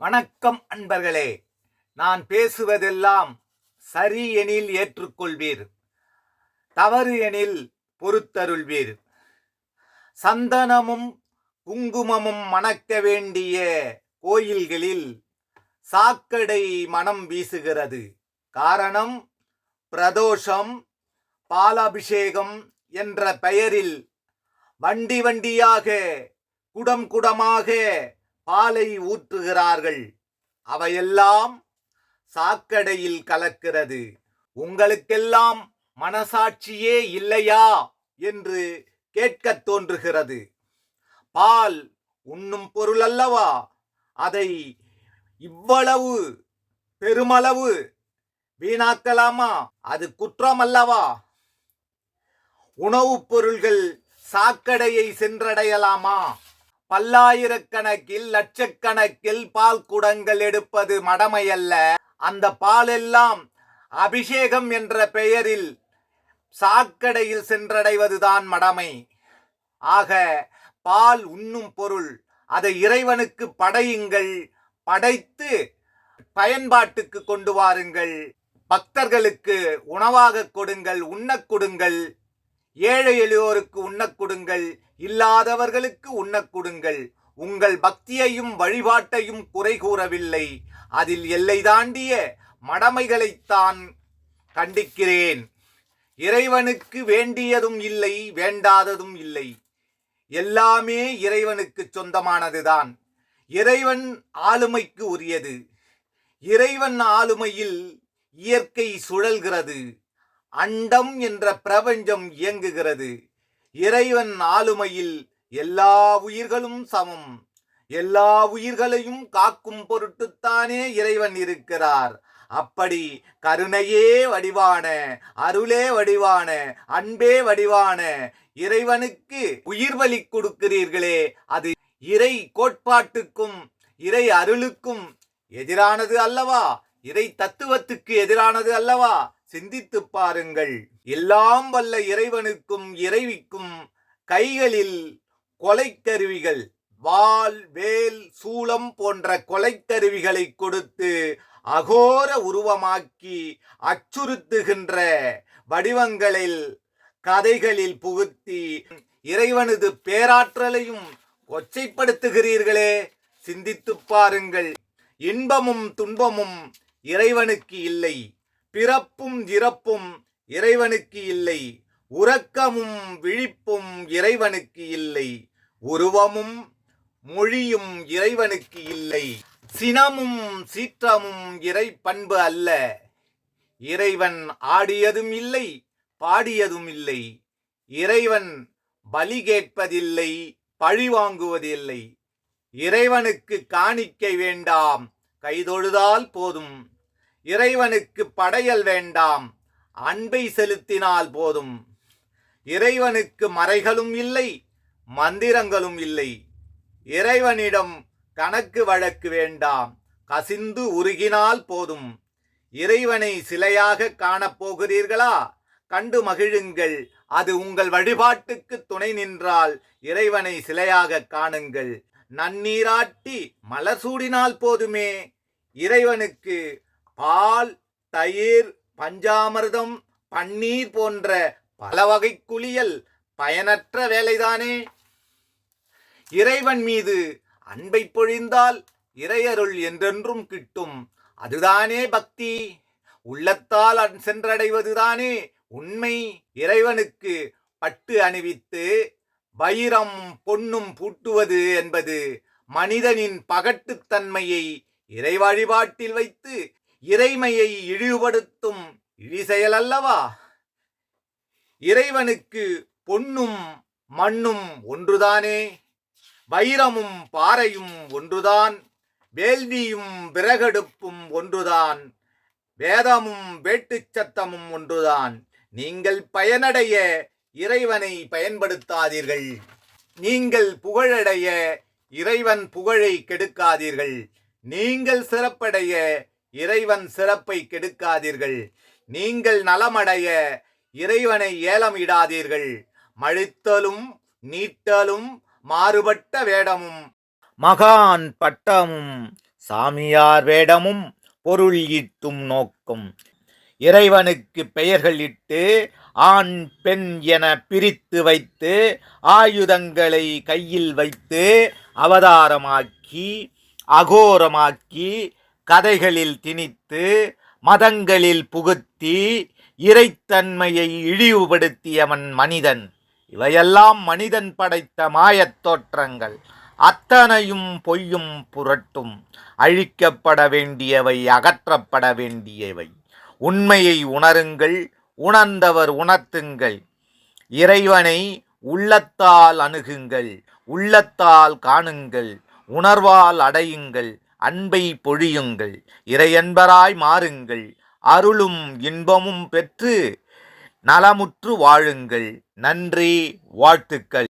வணக்கம் அன்பர்களே. நான் பேசுவதெல்லாம் சரி எனில் ஏற்றுக்கொள்வீர். தவறு எனில் பொறுத்தருள்வீர். சந்தனமும் குங்குமமும் மணக்க வேண்டிய கோயில்களில் சாக்கடை மனம் வீசுகிறது. காரணம் பிரதோஷம் பாலாபிஷேகம் என்ற பெயரில் வண்டி வண்டியாக குடம் குடமாக பாலை ஊற்றுகிறார்கள். அவையெல்லாம் சாக்கடையில் கலக்கிறது. உங்களுக்கெல்லாம் மனசாட்சியே இல்லையா? என்று கேட்கத் தோன்றுகிறது. பால் உண்ணும் பொருள் அல்லவா? அதை இவ்வளவு பெருமளவு வீணாக்கலாமா? அது குற்றம் அல்லவா? உணவுப் பொருள்கள் சாக்கடையை சென்றடையலாமா? பல்லாயிரக்கணக்கில் லட்சக்கணக்கில் பால் குடங்கள் எடுப்பது மடமையல்ல. அந்த பாலெல்லாம் அபிஷேகம் என்ற பெயரில் சாக்கடையில் சென்றடைவதுதான் மடமை. ஆக பால் உண்ணும் பொருள் அதை இறைவனுக்கு படையுங்கள் படைத்து பயன்பாட்டுக்கு கொண்டு வாருங்கள். பக்தர்களுக்கு உணவாக கொடுங்கள் உண்ணக் கொடுங்கள். ஏழை எளியோருக்கு உண்ணக் கொடுங்கள் இல்லாதவர்களுக்கு உண்ணக் கொடுங்கள். உங்கள் பக்தியையும் வழிபாட்டையும் குறை கூறவில்லை. அதில் எல்லை தாண்டிய மடமைகளைத்தான் கண்டிக்கிறேன். இறைவனுக்கு வேண்டியதும் இல்லை வேண்டாததும் இல்லை. எல்லாமே இறைவனுக்கு சொந்தமானதுதான். இறைவன் ஆளுமைக்கு உரியது. இறைவன் ஆளுமையில் இயற்கை சுழல்கிறது. அண்டம் என்ற பிரபஞ்சம் இயங்குகிறது. இறைவன் ஆளுமையில் எல்லா உயிர்களும் சமம். எல்லா உயிர்களையும் காக்கும் பொருட்டுத்தானே இறைவன் இருக்கிறார். அப்படி கருணையே வடிவான அருளே வடிவான அன்பே வடிவான இறைவனுக்கு உயிர் வலி கொடுக்கிறீர்களே அது இறை கோட்பாட்டுக்கும் இறை அருளுக்கும் எதிரானது அல்லவா? இறை தத்துவத்துக்கு எதிரானது அல்லவா? சிந்தித்து பாருங்கள். எல்லாம் வல்ல இறைவனுக்கும் இறைவிக்கும் கைகளில் கொலைக்கருவிகள் வாள் வேல் சூளம் போன்ற கொலைக்கருவிகளை கொடுத்து அகோர உருவமாக்கி அச்சுறுத்துகின்ற வடிவங்களில் கதைகளில் புகுத்தி இறைவனது பேராற்றலையும் கொச்சைப்படுத்துகிறீர்களே. சிந்தித்துப் பாருங்கள். இன்பமும் துன்பமும் இறைவனுக்கு இல்லை. பிறப்பும் இறப்பும் இறைவனுக்கு இல்லை உறக்கமும் விழிப்பும் இறைவனுக்கு இல்லை உருவமும் மொழியும் இறைவனுக்கு இல்லை சினமும் சீற்றமும் இறை பண்பு அல்ல. இறைவன் ஆடியதும் இல்லை பாடியதும் இல்லை இறைவன் பலி கேட்பதில்லை பழி வாங்குவதில்லை. இறைவனுக்கு காணிக்கை வேண்டாம் கைதொழுதால் போதும். இறைவனுக்கு படையல் வேண்டாம் அன்பை செலுத்தினால் போதும். இறைவனுக்கு மறைகளும் இல்லை மந்திரங்களும் இல்லை. இறைவனிடம் கணக்கு வழக்கு வேண்டாம் கசிந்து உருகினால் போதும். இறைவனை சிலையாக காணப்போகிறீர்களா கண்டு மகிழுங்கள் அது உங்கள் வழிபாட்டுக்கு துணை நின்றால் இறைவனை சிலையாக காணுங்கள். நன்னீராட்டி மலர் சூடினால் போதுமே இறைவனுக்கு பால் தயிர் பஞ்சாமிர்தம் பன்னீர் போன்ற பல வகை குளியல் பயனற்ற வேலைதானே? இறைவன் மீது அன்பை பொழிந்தால் இறையருள் என்றென்றும் கிட்டும். அதுதானே பக்தி? உள்ளத்தால் அன் சென்றடைவதுதானே உண்மை? இறைவனுக்கு பட்டு அணிவித்து வைரம் பொன்னும் பூட்டுவது என்பது மனிதனின் பகட்டுத்தன்மையை இறை வழிபாட்டில் வைத்து இறைமையை இழிவுபடுத்தும் இழி செயல் அல்லவா இறைவனுக்கு பொன்னும் மண்ணும் ஒன்றுதானே? வைரமும் பாறையும் ஒன்றுதான்? வேள்வியும் விறகடுப்பும் ஒன்றுதான்? வேதமும் வேட்டுச் சத்தமும் ஒன்றுதான்? நீங்கள் பயனடைய இறைவனை பயன்படுத்தாதீர்கள். நீங்கள் புகழடைய இறைவன் புகழை கெடுக்காதீர்கள். நீங்கள் சிறப்படைய இறைவன் சிறப்பை கெடுக்காதீர்கள். நீங்கள் நலமடைய இறைவனை ஏலம் இடாதீர்கள் மழித்தலும் நீட்டலும் மாறுபட்ட வேடமும் மகான் பட்டமும் சாமியார் வேடமும் பொருள் ஈட்டும் நோக்கம். இறைவனுக்கு பெயர்கள் இட்டு ஆண் பெண் என பிரித்து வைத்து ஆயுதங்களை கையில் வைத்து அவதாரமாக்கி அகோரமாக்கி கதைகளில் திணித்து மதங்களில் புகுத்தி இறைத்தன்மையை இழிவுபடுத்தியவன் மனிதன். இவையெல்லாம் மனிதன் படைத்த மாயத் தோற்றங்கள். அத்தனையும் பொய்யும் புரட்டும். அழிக்கப்பட வேண்டியவை அகற்றப்பட வேண்டியவை. உண்மையை உணருங்கள் உணர்ந்தவர் உணர்த்துங்கள். இறைவனை உள்ளத்தால் அணுகுங்கள் உள்ளத்தால் காணுங்கள் உணர்வால் அடையுங்கள். அன்பை பொழியுங்கள் இறையன்பராய் மாறுங்கள் அருளும் இன்பமும் பெற்று நலமுற்று வாழுங்கள். நன்றி வாழ்த்துக்கள்.